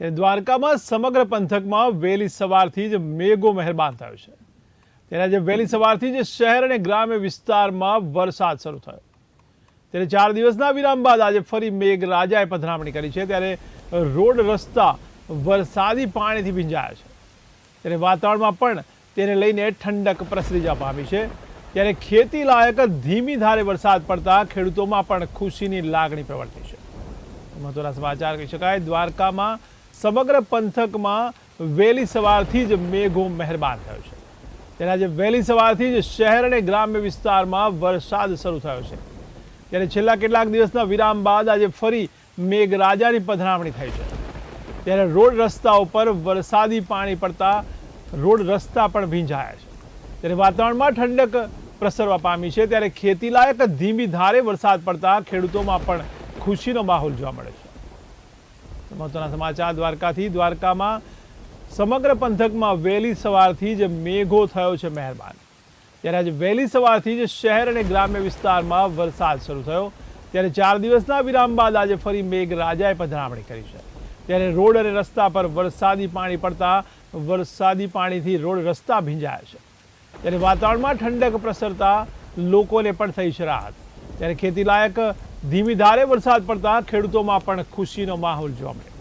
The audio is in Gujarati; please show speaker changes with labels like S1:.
S1: ત્યારે દ્વારકામાં સમગ્ર પંથકમાં વહેલી સવારથી જ મેઘો મહેરબાન થયો છે. ત્યારે આજે વહેલી સવારથી જ શહેર અને ગ્રામ્ય વિસ્તારમાં વરસાદ શરૂ થયો. ત્યારે ચાર દિવસના વિરામ બાદ આજે ફરી મેઘ રાજાએ પધરામણી કરી છે. ત્યારે રોડ રસ્તા વરસાદી પાણીથી ભીંજાયા છે. ત્યારે વાતાવરણમાં પણ તેને લઈને ઠંડક પ્રસરી જવા પામી છે. ત્યારે ખેતી લાયક ધીમી ધારે વરસાદ પડતા ખેડૂતોમાં પણ ખુશીની લાગણી પ્રવર્તી છે. મહત્વના સમાચાર કહી શકાય, દ્વારકામાં સમગ્ર પંથકમાં વહેલી સવારથી જ મેઘો મહેરબાન થયો છે. ત્યારે આજે વહેલી સવારથી જ શહેર અને ગ્રામ્ય વિસ્તારમાં વરસાદ શરૂ થયો છે. ત્યારે છેલ્લા કેટલાક દિવસના વિરામ બાદ આજે ફરી મેઘરાજાની પધરામણી થઈ છે. ત્યારે રોડ રસ્તા ઉપર વરસાદી પાણી પડતા રોડ રસ્તા પણ ભીંજાયા છે. ત્યારે વાતાવરણમાં ઠંડક પ્રસરવા પામી છે. ત્યારે ખેતીલાયક ધીમી ધારે વરસાદ પડતા ખેડૂતોમાં પણ ખુશીનો માહોલ જોવા મળે છે. મહત્વના સમાચાર, દ્વારકાથી, દ્વારકામાં સમગ્ર પંથકમાં વહેલી સવારથી જ મેઘો થયો છે મહેરબાન. ત્યારે આજે વહેલી સવારથી જ શહેર અને ગ્રામ્ય વિસ્તારમાં વરસાદ શરૂ થયો. ત્યારે ચાર દિવસના વિરામ બાદ આજે ફરી મેઘરાજાએ પધરામણી કરી છે. ત્યારે રોડ અને રસ્તા પર વરસાદી પાણી પડતા વરસાદી પાણીથી રોડ રસ્તા ભીંજાયા છે. ત્યારે વાતાવરણમાં ઠંડક પ્રસરતા લોકોને પણ થઈ છે રાહત. ત્યારે ખેતીલાયક ધીમી ધારે વરસાદ પડતા ખેડૂતોમાં પણ ખુશીનો માહોલ જોવા મળ્યો.